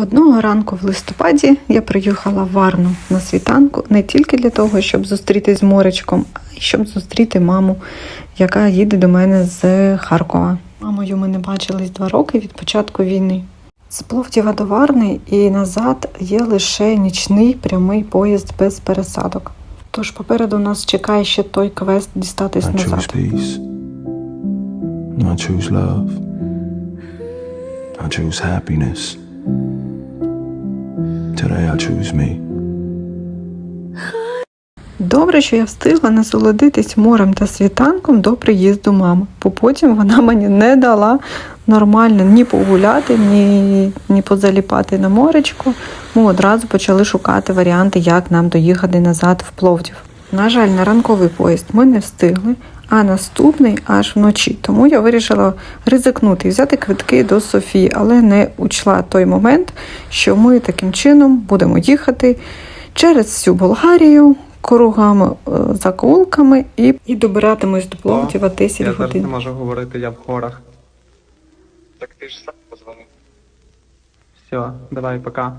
Одного ранку в листопаді я приїхала в Варну на світанку не тільки для того, щоб зустрітись з Моречком, а й щоб зустріти маму, яка їде до мене з Харкова. Мамою ми не бачились два роки від початку війни. З Пловдіва до Варни і назад є лише нічний прямий поїзд без пересадок. Тож попереду нас чекає ще той квест дістатись I назад. peace. I choose love. I choose happiness. Today I choose me. Добре, що я встигла насолодитись морем та світанком до приїзду мами, бо потім вона мені не дала нормально ні погуляти, ні, ні позаліпати на моречку. Ми одразу почали шукати варіанти, як нам доїхати назад в Пловдів. На жаль, на ранковий поїзд ми не встигли, а наступний аж вночі. Тому я вирішила ризикнути і взяти квитки до Софії, але не учла той момент, що ми таким чином будемо їхати через всю Болгарію. Кругами, е, заколками і, і добиратимось до Пловдіва 10 Я годин. не можу говорити, я в горах. Так ти ж сам позвонив. Все, давай, пока.